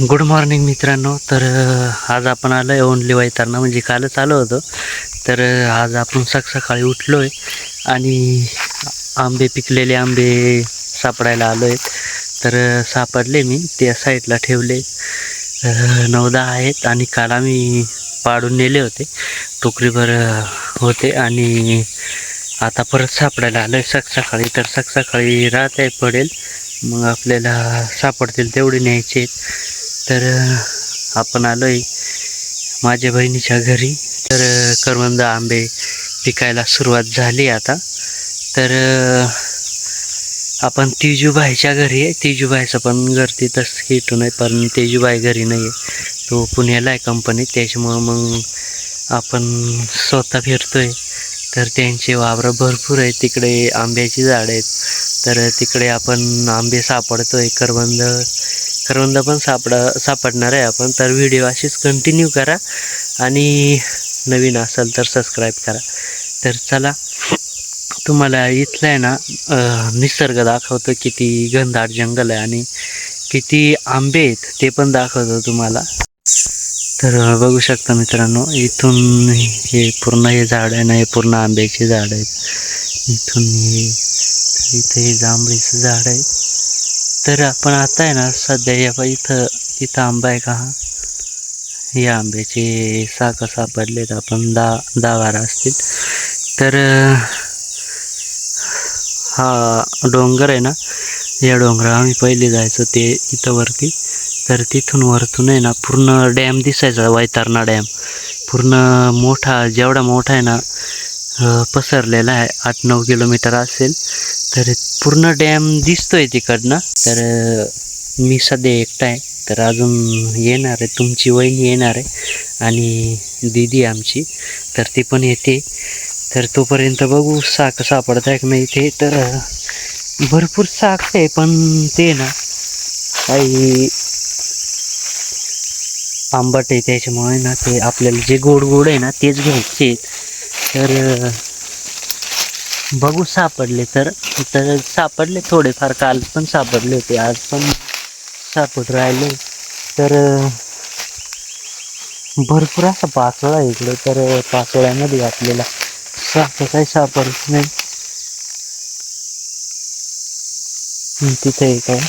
Good morning मित्रांनो. तर आज आपण आलो आहे ओनली वैतारणा म्हणजे कालच आलो होतो. तर आज आपण सक सकाळी उठलो आहे आणि आंबे पिकलेले आंबे सापडायला आलो आहे तर सापडले मी. त्या साईडला ठेवले. नऊ दहा आहेत आणि काल आम्ही पाडून नेले होते. टोकरीभर होते आणि आता परत सापडायला आलो आहे सक सकाळी तर सक सकाळी राहत आहे पडेल. मग आपल्याला सापडतील तेवढे न्यायचे आहेत. तर आपण आलो आहे माझ्या बहिणीच्या घरी. तर करवंद आंबे पिकायला सुरुवात झाली आता. तर आपण तेजूबाईच्या घरी आहे. तेजूबाईचं पण घर तिथंच हिटून आहे पण तेजूबाई घरी नाही आहे. तो पुण्याला आहे कंपनीत त्याच्यामुळं मग आपण स्वतः फिरतोय. तर त्यांचे वावरं भरपूर आहेत. तिकडे आंब्याची झाडं आहेत. तर तिकडे आपण आंबे सापडतोय. करवंद करवंद पण सापडा सापडणार आहे आपण. तर व्हिडिओ अशीच कंटिन्यू करा आणि नवीन असाल तर सबस्क्राईब करा. तर चला तुम्हाला इथलं आहे ना निसर्ग दाखवतो किती घनदाट जंगल आहे आणि किती आंबे आहेत ते पण दाखवतो तुम्हाला. तर बघू शकता मित्रांनो इथून हे पूर्ण हे झाड आहे ना हे पूर्ण आंब्याचे झाड आहेत. इथून हे इथे हे जांभळीचं झाड आहे. तर आपण आता आहे ना सध्या या बा इथं इथं आंबा आहे का हा? या आंब्याचे साखर सापडलेत आपण दहा दहा बारा असतील. तर हा डोंगर आहे ना या डोंगरावर आम्ही पहिले जायचो ते इथं वरती. तर तिथून वरतून आहे ना पूर्ण डॅम दिसायचा वैतरणा डॅम. पूर्ण मोठा जेवढा मोठा आहे ना पसरलेला आहे आठ नऊ किलोमीटर असेल. तर पूर्ण डॅम दिसतोय तिकडनं. तर मी सध्या एकटा आहे. तर अजून येणार आहे. तुमची वहिनी येणार आहे. आणि दिदी आमची. तर ती पण येते. तर तोपर्यंत बघू साक सापडत आहे का नाही ते. तर भरपूर साक आहे पण ते ना काही आंबट आहे त्याच्यामुळे ना ते आपल्याला जे गोड गोड आहे ना तेच घ्यायचे तर बघू सापडले तर. तर सापडले थोडेफार काल पण सापडले होते आज पण सापड राहिले. तर भरपूर असा पाचोळा आहे इकडे तर पाचोळ्यामध्ये आपल्याला साप काही सापडत नाही. तिथे एक आहे.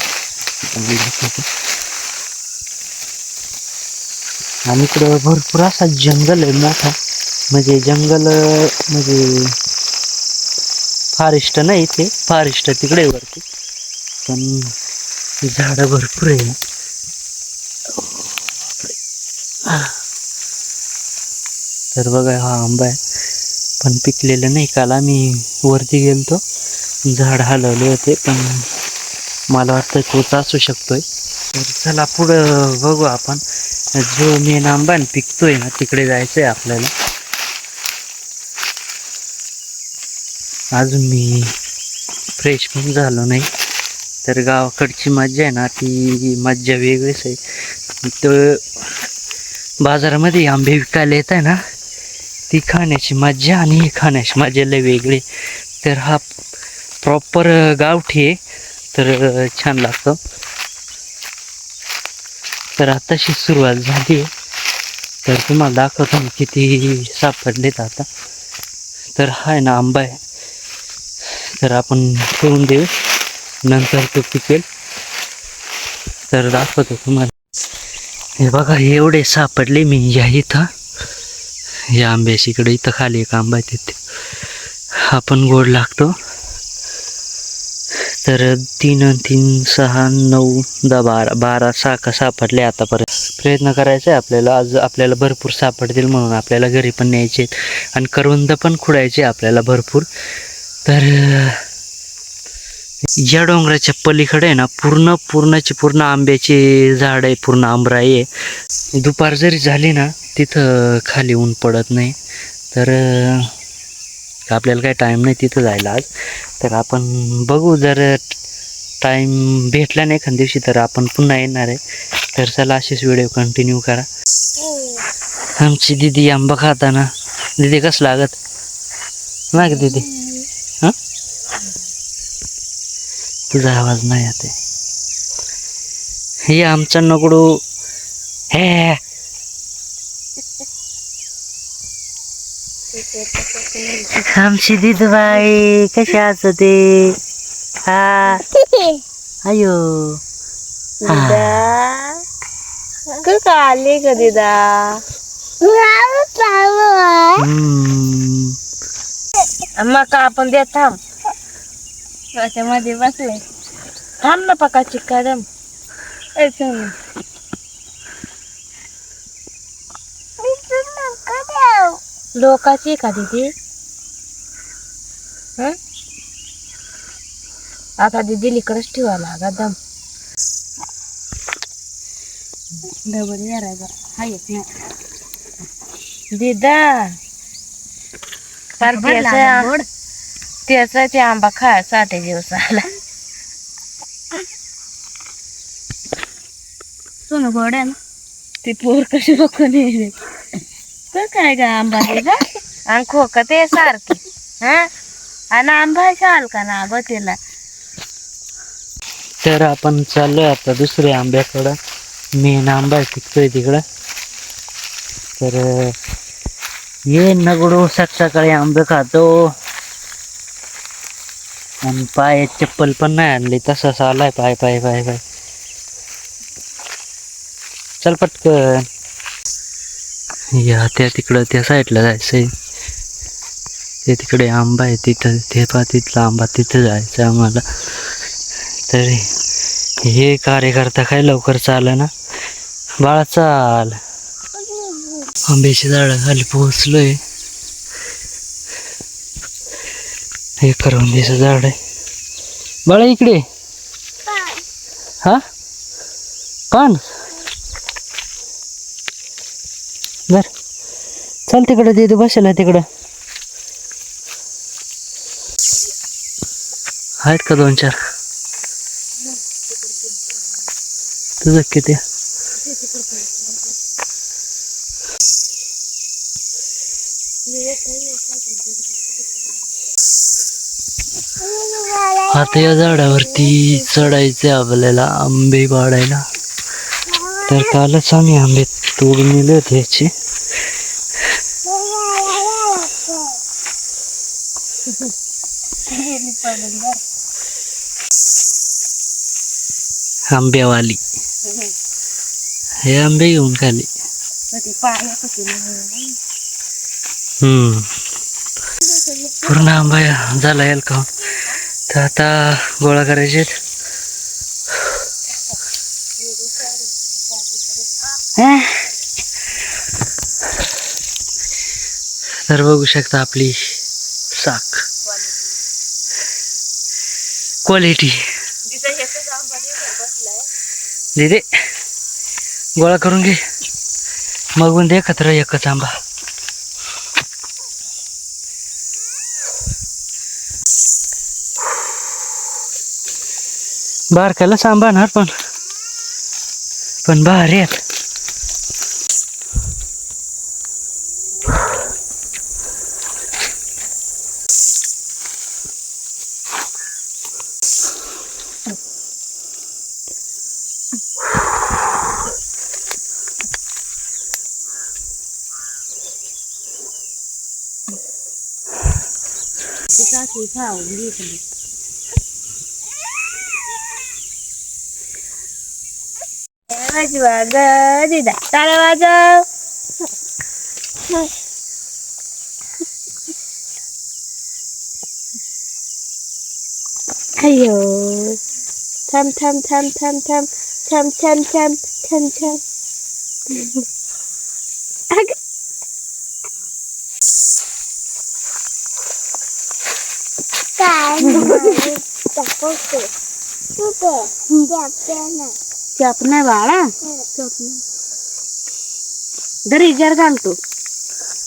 आणि इकडं भरपूर असा जंगल आहे मोठा. म्हणजे जंगल म्हणजे फारेस्ट नाही ते फारेस्ट तिकडे वरती. पण झाडं भरपूर आहे. तर बघा हा आंबा आहे. पण पिकलेलं नाही. काल आम्ही वरती गेलतो. झाड हलवले होते पण मला वाटतं तोच असू शकतोय. तर चला पुढं बघू आपण. जो मेन आंबा पिकतोय ना तिकडे जायचं आहे आपल्याला. आज मी फ्रेश पण झालो नाही. तर गावाकडची मज्जा आहे ना ती मज्जा वेगळीच आहे. तर बाजारामध्ये आंबे विकायला येत आहे ना ती खाण्याची मज्जा आणि हे खाण्याची मज्जा लय वेगळी तर हा प्रॉपर गावठी आहे. तर छान लागतं. तर आताशी सुरुवात झाली आहे. तर तुम्हाला दाखवतो मी किती सापडलेत आता. तर हा आहे ना आंबा आहे. तर आपण ठेवून देऊ. नंतर तो पिकेल. तर दाखवतो तुम्हाला. हे बघा एवढे सापडले मी या इथं. या आंब्याशी इकडे इथं खाली एक आंबा तिथे. हा पण गोड लागतो. तर तीन तीन सहा नऊ दहा बारा बारा साखा सापडले आतापर्यंत. प्रयत्न करायचा आहे आपल्याला. आज आपल्याला भरपूर सापडतील म्हणून आपल्याला घरी पण न्यायचे आहेत आणि करवंद पण खुडायचे आपल्याला भरपूर. तर या डोंगराच्या पलीकडे आहे ना पूर्ण पूर्णची पूर्ण आंब्याचे झाड आहे पूर्ण आंबराई आहे. दुपार जरी झाली ना तिथं खाली ऊन पडत नाही. तर आपल्याला काही टाईम नाही तिथं जायला आज. तर आपण बघू जर टाईम भेटला नाही एखाद्या दिवशी तर आपण पुन्हा येणार आहे. तर चला असेच व्हिडिओ कंटिन्यू करा. आमची दिदी आंबा खाताना. दिदी कसं लागत? ना का दिदी हां तुझा आवाज नाही येते हे आमचा नकडू हे आमची दिदबाई कशी असते हा. अयो. का आली का दिदा. मग का आपण देत थांब? त्याच्यामध्ये बसले. थांब ना पकाची सोनू. लोकाची का दिदी? आता दिदी इकडेच ठेवा लागा दम. डबल यारायचा हा येत नाही दिदा. त्याचा ते आंबा खा साठे दिवस आला. सोनं गोड आहे ना? ते पोर कशी बघून येईल? तर काय ग आंबा दे ग. आणि खोका ते सारखे. हा? आणि आंबा शाल का ना आबा त्याला तर आपण चाललोय आता दुसऱ्या आंब्याकडं. मेन आंबा आहे तिकडे तिकडं. तर ये नगडो सक सकाळी आंबे खातो. आणि पाय चप्पल पण नाही आणली तसाच आलाय पाय पाय पाय पाय. चल पटकन. या त्या तिकडं त्या साईडला जायचंय. ते तिकडे आंबा आहे तिथं ते पा तिथला आंबा तिथं जायचं आम्हाला. तरी हे कार्यकर्ता काय लवकर चाल ना? बाळा चाल. आंब्याची झाडाखाली पोहोचलोय. हे करवंदीचं झाड आहे. बाळा इकडे. हा? पान बर. चल तिकडं तू बसेल तिकडं. आहेत का दोन चार? तुझं किती? आता या झाडावरती चढायचे आपल्याला आंबे पाडायला तर कालच आम्ही आंबे तोडून नेले होते याचे. आंब्यावाली. हे आंबे घेऊन खाली. हम्म. पूर्ण आंबा झाला येईल का तर आता गोळा करायचे तर बघू शकता आपली साख. क्वालिटी दिदे गोळा करून घे. मगून दे एकत्र एकच आंबा. Bar kala samban har pon. Pon bar yet. Kita susah, kita unik. दिदा टाळ्या वाजव अयो थांब थांब थांब थांब थांब थांब थांब थांब थांब थांब अगं. चाप नाही बाळा. दरी जर घालतो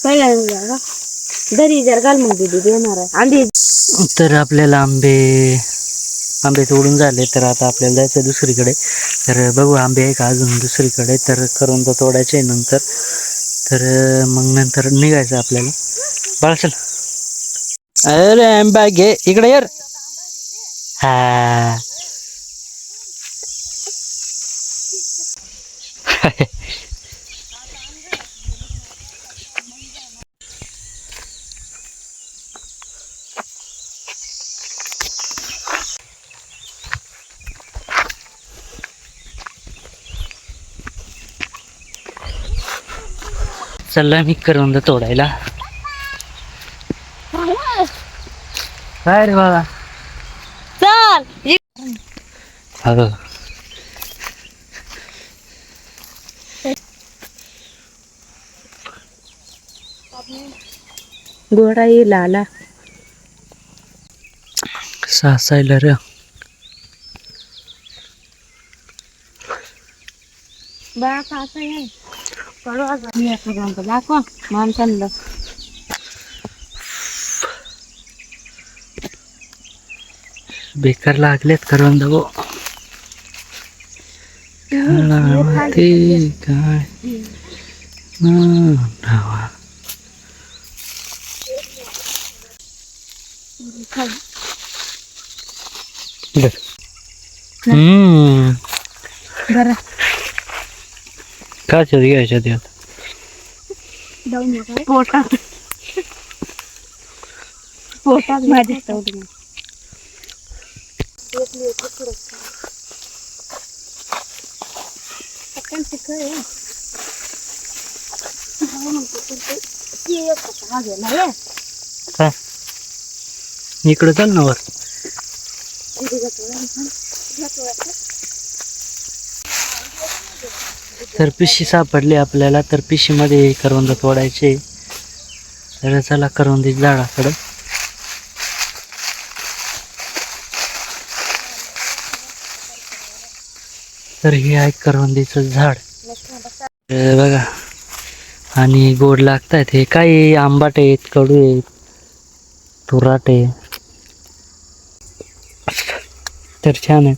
पहिल्यांदा दरी जर घाल मग दिदी देणार आहे. आंधी तर आपल्याला आंबे आंबे तोडून झाले तर आता आपल्याला जायचं दुसरीकडे. तर बघू आंबे आहे का अजून दुसरीकडे. तर करून तर तोडायचे नंतर. तर मग नंतर निघायचं आपल्याला. बाळा चल. अरे आंबा घे. इकडे यार हा. चल मी करवंद तोडायला. काय रे बाबा? चल. अगं गोडा येईल आला सासायला रे बा कसं आहे कडू मी एखाद्या दाखवा माणसांना बेकार लागलेत करवंद गो ते काय बरं. काय घ्यायच्या त्या पोटात. पोटात माझी तेवढी काय? इकडे चाल ना वर. तर पिशी सापडली आपल्याला तर पिशीमध्ये करवंद तोडायचे. तर चला करवंदी झाडाकडं. तर हे आहे करवंदीचं झाड. बघा. आणि गोड लागतायत. हे काही आंबाट आहेत कडू आहेत तुराट आहे. तर छान आहे.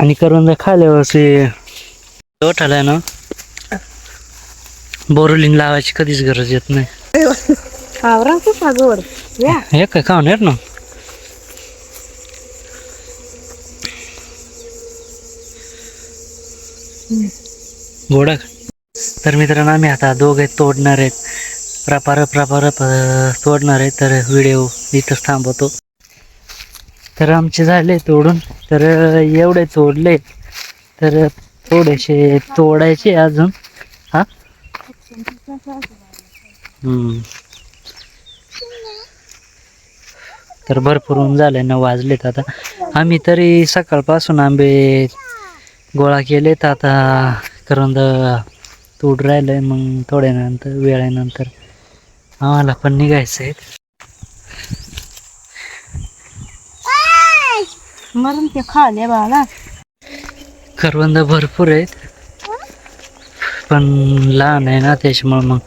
आणि करवंद खाल्यावर असे आलाय ना? बोरोलिन लावायची कधीच गरज येत नाही. हे काय खाऊन येत ना? गोडा का? तर मित्रांनो आम्ही आता दोघे तोडणार आहेत. प्रपारप अं, तोडणार आहे तर व्हिडिओ इथंच थांबवतो. तर आमचे झाले तोडून. तर एवढे तोडले. तर थोडेसे तोडायचे अजून. हा? तर भरपूर ऊन झाले नऊ वाजलेत आता. आम्ही तरी सकाळपासून आंबे गोळा केलेत. आता करंद तोड राहिलंय मग थोड्यानंतर वेळानंतर आम्हाला पण निघायचं आहे मरून ते खाले बाळा. करवंद भरपूर आहेत. पण लहान आहे ना त्याच्यामुळे मग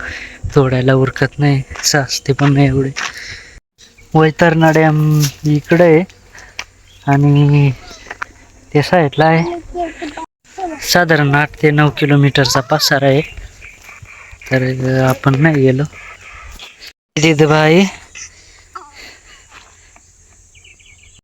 तोडायला उरकत नाही सासते पण नाही एवढे. वैतरणा डॅम इकडे आहे. आणि त्या साईडला आहे. साधारण आठ ते नऊ किलोमीटरचा पासारा आहे. तर आपण नाही गेलो. तिथे बाई